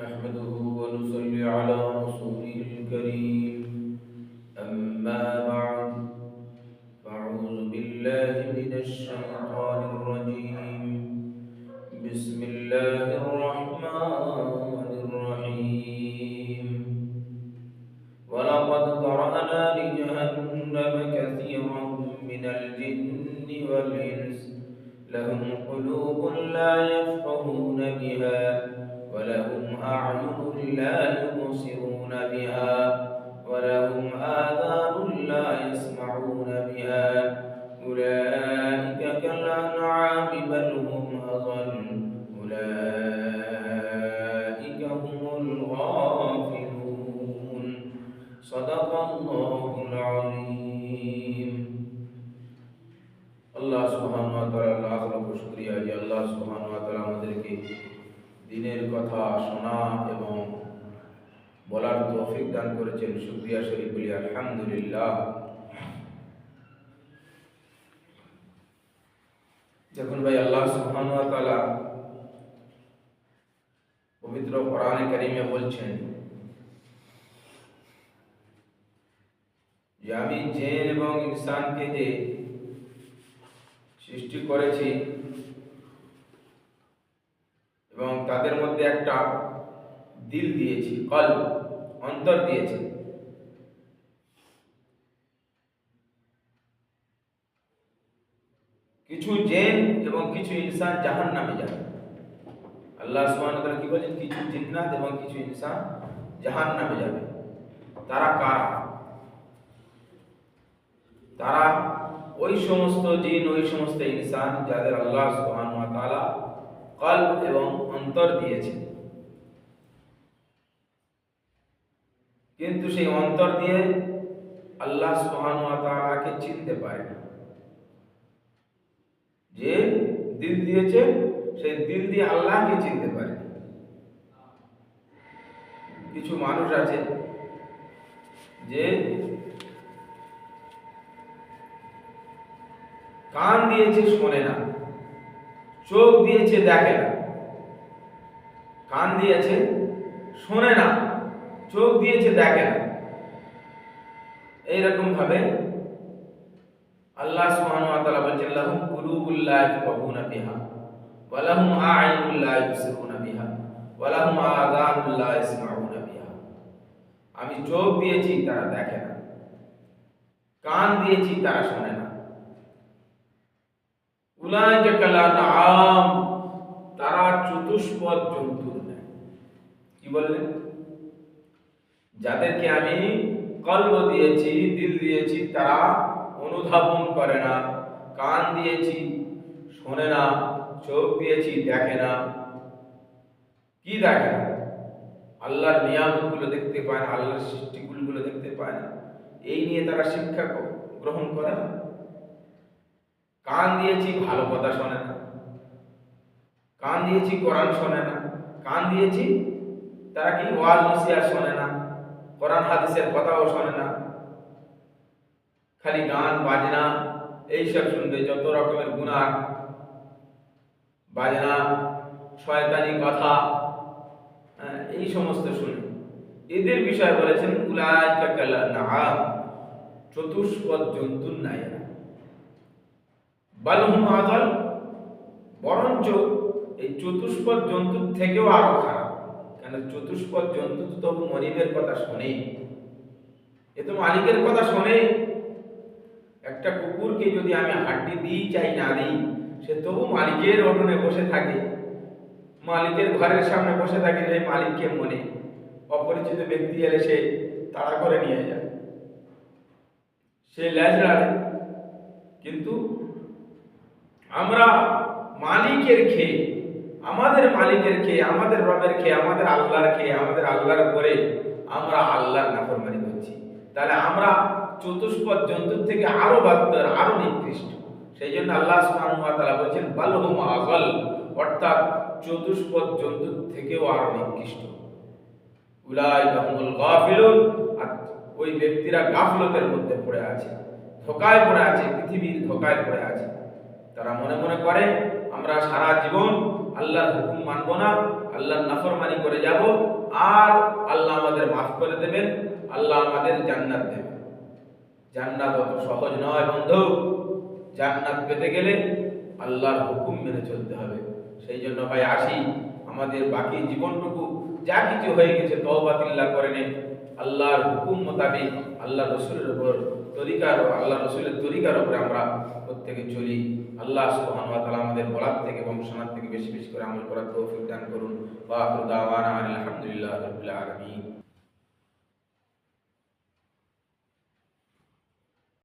نحمده ونصلي على رسوله الكريم. أما بعد فأعوذ بالله من الشيطان الرجيم. بسم الله الرحمن الرحيم. ولقد ذرأنا لجهنم كثيرا من الجن والإنس. لهم قلوب لا يفقهون بها. ولهم أعين لا يبصرون بها ولهم آذان لا يسمعون بها أولئك كالأنعام بل هم أضل أولئك هم الغافلون صدق الله العظيم আল্লাহ সুবহান ওয়া তাআলা লাখ লাখ শুকরিয়া যে আল্লাহ সুবহান ওয়া তাআলা আমাদেরকে দিনের কথা শোনা এবং বলার তৌফিক দান করেছেন শুকরিয়া শরীফ বলি, আলহামদুলিল্লাহ। যখন ভাই, আল্লাহ সুবহান ওয়া তাআলা পবিত্র কোরআনে কারিমে বলছেন, যে আমি জেন এবং ইনসানকে যে সৃষ্টি করেছি এবং তাদের মধ্যে একটা দিল দিয়েছি কল অন্তর দিয়েছি। কিছু জেন এবং কিছু ইনসান জাহান নামে যাবে আল্লাহ ওয়া কি বলেন কিছু জিন্নাত এবং কিছু ইনসান জাহান নামে যাবে। তারা কারা? তারা ওই সমস্ত জিন, ওই সমস্ত ইনসান যাদের আল্লাহ সুবহানাহু ওয়া কলব এবং অন্তর দিয়েছে। কিন্তু সেই অন্তর দিয়ে আল্লাহ ওয়া চিনতে পারে না। যে দিল দিয়েছে, সেই দিল দিয়ে আল্লাহকে চিনতে পারে কিছু মানুষ আছে যে কান দিয়েছে, শোনে না। চোখ দিয়েছে, দেখে না। কান দিয়েছে, শোনে না। চোখ দিয়েছে, দেখে না। এইরকম ভাবে আল্লাহ সুবহানাহু ওয়া তাআলা বলেছেন, লাহুম কুলুবুল লা ইয়াফকাহুনা বিহা, ওয়া লাহুম আ'ইনুল লা বিহা, ওয়া লাহুম আযানুল লা ইয়াসমাউনা বিহা। আমি চোখ দিয়েছি, তারা দেখে না। কান দিয়েছি, তারা শোনে না। তারা চতুষ্পদ জন্তুর ন্যায়। কি বললেন? যাদেরকে আমি কল্ব দিয়েছি, দিল দিয়েছি, তারা অনুধাবন করে না, কান দিয়েছি, শোনে না, চোখ দিয়েছি, দেখে না। কি দেখে না? আল্লাহর নিয়ামতগুলো দেখতে পায় না, আল্লাহর সৃষ্টিগুলো দেখতে পায় না। এই নিয়ে তারা শিক্ষা গ্রহণ করে না। কান দিয়েছি ভালো কথা শোনে না। কান দিয়েছি কোরআন শোনে না। কান দিয়েছি তারা কি ওয়াজ নসিহত শোনে না? কোরআন হাদিসের কথাও শোনে না। খালি গান বাজনা এইসব শুনবে যত রকমের গুনাহ বাজনা শয়তানি কথা হ্যাঁ, এই সমস্ত শুনে। এদের বিষয় বলেছেন কালানআম চতুষ্পদ জন্তুর নাই বালহুম আদল বরঞ্চ এই চতুষ্পদ জন্তুর থেকেও আরও খারাপ। কেন চতুষ্পদ জন্তু তো তবু মনিবের কথা শোনে এ তো মালিকের কথা শোনে একটা কুকুরকে যদি আমি হাড্ডি দিই, চাই না দিই, সে তবু মালিকের অটনে বসে থাকে। মালিকের ঘরের সামনে বসে থাকে যে মালিককে মনে। অপরিচিত ব্যক্তি এলে সে তাড়া করে নিয়ে যায়। সে ল্যাজ কিন্তু আমরা মালিকের খেয়ে, আমাদের মালিকের খেয়ে, আমাদের রবের খেয়ে, আমাদের আল্লাহর খেয়ে, আমাদের আল্লাহর পরে আমরা আল্লাহর নাফরমানি করছি। তাহলে আমরা চতুষ্পদ জন্তুর থেকে আরও বাদতর আরও নিকৃষ্ট। সেই জন্য আল্লাহ তাআলা বলেছেন বালহুম আগাল অর্থাৎ চতুষ্পদ জন্তুর থেকেও আরও নিকৃষ্ট। উলাইকা হুমুল গাফিলুন। ওই ব্যক্তিরা গাফলতের মধ্যে পড়ে আছে, ধোকায় পড়ে আছে, পৃথিবীর ধোকায় পড়ে আছে। তারা মনে মনে করে, আমরা সারা জীবন আল্লাহর হুকুম মানব না, আল্লাহর নাফরমানি করে যাব, আর আল্লাহ আমাদের মাফ করে দেবেন, আল্লাহ আমাদের জান্নাত দেবেন। জান্নাত অত সহজ নয় বন্ধু। জান্নাত পেতে গেলে আল্লাহর হুকুম মেনে চলতে হবে। সেই জন্য ভাই আসি, আমাদের বাকি জীবনটুকু যা কিছু হয়ে গেছে তওবাতিল্লাহ করে নে। আল্লাহর হুকুম মোতাবেক আল্লাহ রসুলের উপর তরিকার আল্লাহ রসুলের তরিকার উপরে আমরা প্রত্যেকে চলি। আল্লাহ সুবহানাহু ওয়া তাআলা আমাদের বলার থেকে এবং শোনার থেকে বেশি বেশি করে আমল করার তৌফিক দান করুন। ওয়া আখিরু দাওয়ানা আলহামদুলিল্লাহি রাব্বিল